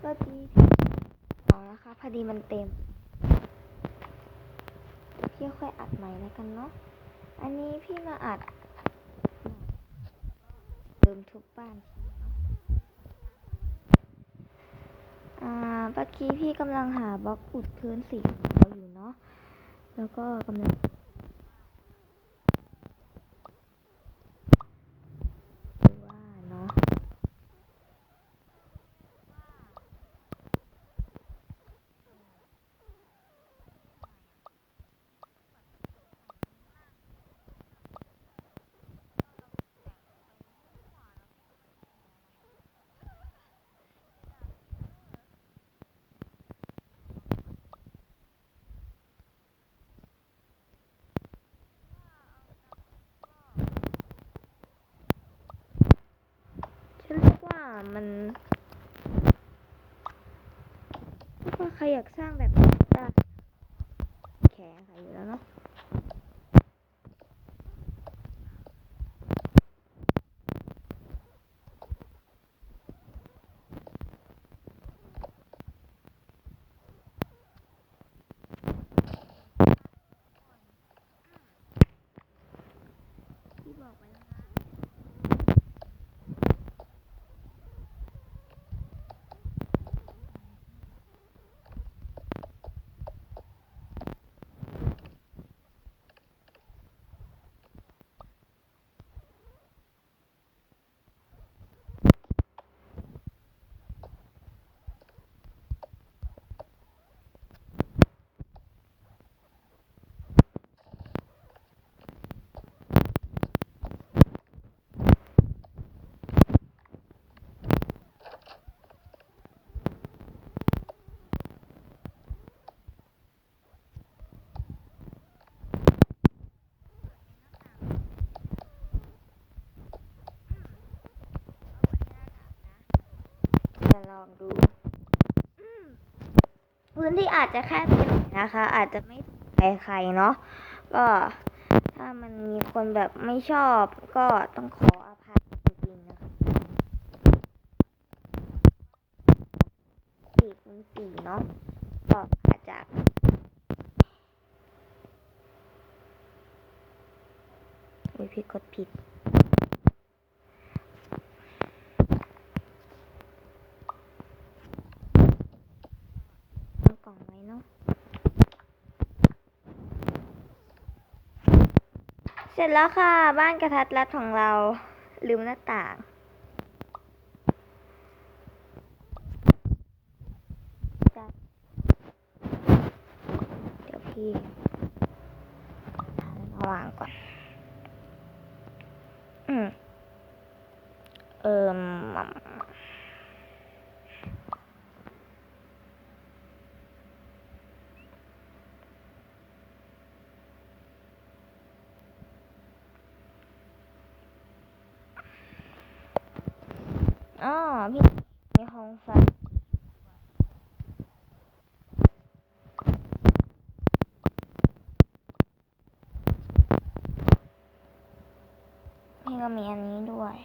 เมื่อกี้พี่อ๋อนะคะพอดีมันเต็มพี่ค่อยอัดใหม่แล้วกันเนาะอันนี้พี่มาอัดเติมทุบบ้านอ่าเมื่อกี้พี่กำลังหาบล็อกอุดพื้นสีขาอยู่เนาะแล้วก็กำลังดูว่าเนาะ ฉันเรียกว่า มันเรียกว่าใครอยากสร้างแบบนี้ได้แข็งค่อยู่แล้วเนาะ พื้นที่อาจจะแคบไปหน่อยนะคะ อาจจะไม่ใครใครเนาะก็ถ้ามันมีคนแบบไม่ชอบก็ต้องขออภัยจริงๆนะคะสี่คูณสี่เนาะก็อาจจะอุ๊ยพี่กดผิด เอากล่องไว้เนาะ เส ร็จแล้วค่ะ บ้านกระทัดรัดของเราลืมหน้าต่างจะเดี๋ยวพี่ามาวางก่อน อืม เออ อ๋อพี่มีห้องไฟพี่ก็มีอันนี้ด้วย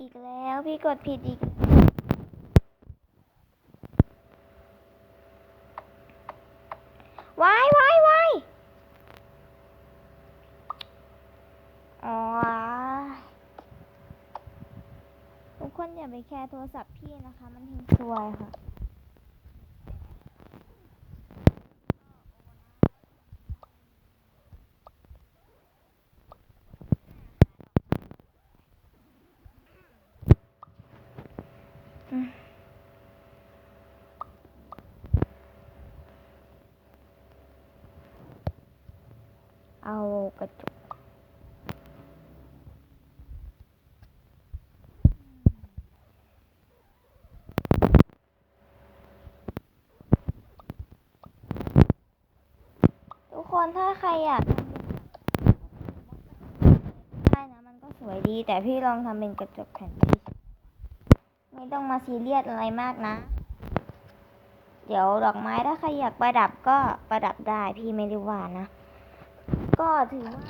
อีกแล้วพี่กดผิดอีก ว้ายว้ายว้ายอ๋อทุกคน อย่าไปแคร์โทรศัพท์พี่นะคะ มันทิ้งซวยค่ะ อืมเอากระจกทุกคนถ้า ใครอยากได้นะมันก็สวยดี แต่พี่ลองทำเป็นกระจกแผ่นที่ไม่ต้องมาซีเรียสอะไรมากนะ เดี๋ยวดอกไม้ถ้าใครอยากประดับก็ประดับได้พี่ไม่ได้ว่านะ ก็ถือว่า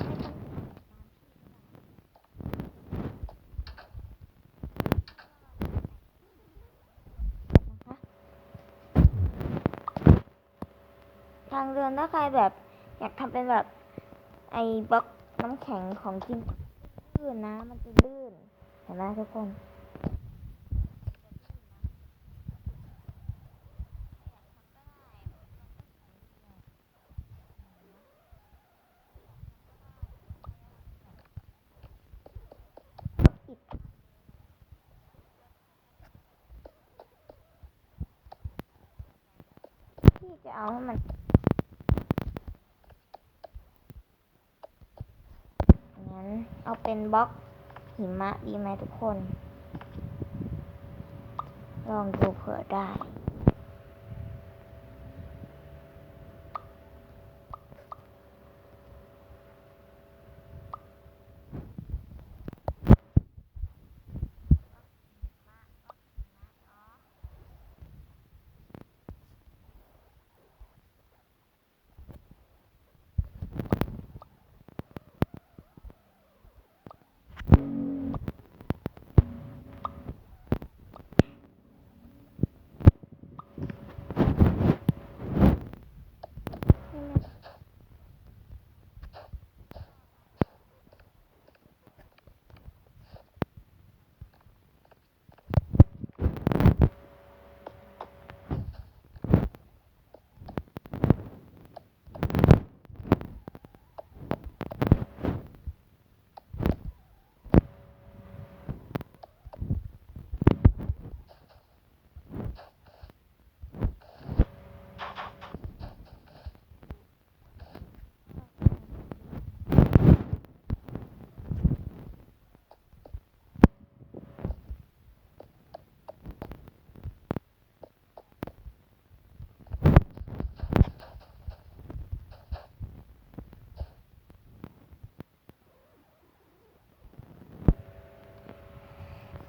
ทางเดินถ้าใครแบบ อยากทำเป็นแบบ ไอ้บล็อกน้ำแข็งของจริงลื่นนะ มันจะลื่น เห็นไหมทุกคนที่จะเอาให้มัน งั้น เป็นบล็อกหิมะดีไหมทุกคน ลองดูเผื่อได้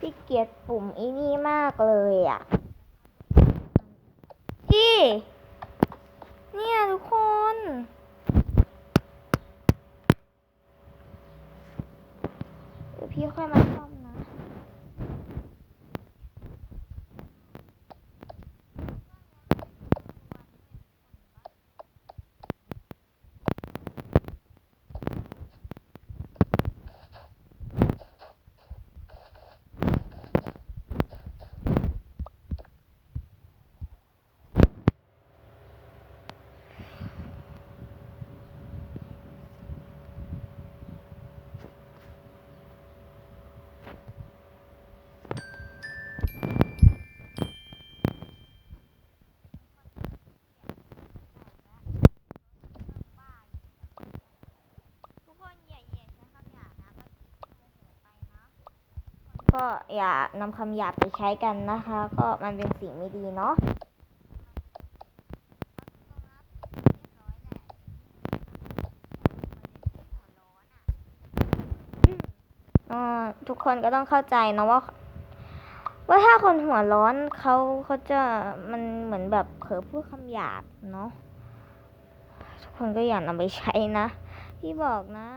ี่เกียดปุ่มไอ้นี่มากเลยอะพี่ เนี่ยทุกคน เดี๋ยวพี่ค่อยมาซ่อมนะ ทุกคนอย่าอย่าใช้คำหยาบนะ ก็อย่านำคำหยาบไปใช้กันนะคะ ก็มันเป็นสิ่งไม่ดีเนาะอ่าทุกคนก็ต้องเข้าใจนะว่า ว่าถ้าคนหัวร้อนเขาเขาจะมันเหมือนแบบเผลอพูดคำหยาบเนาะทุกคนก็อย่านำไปใช้นะ พี่บอกนะ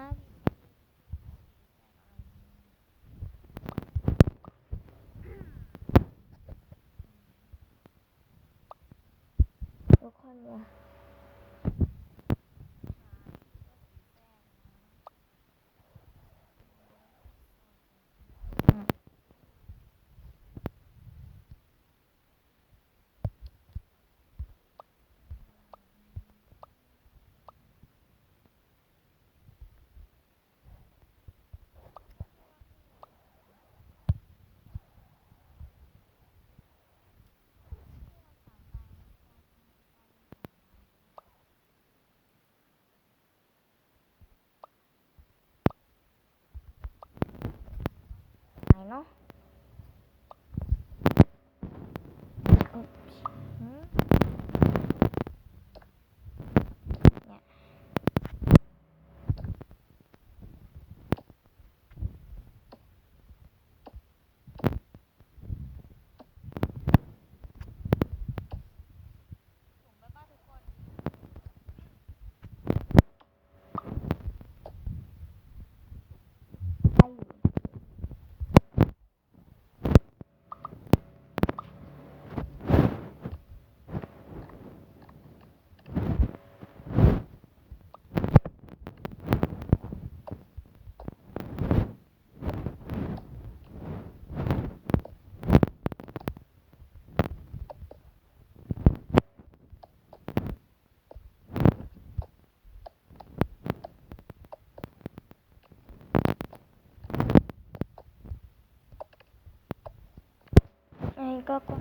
一个光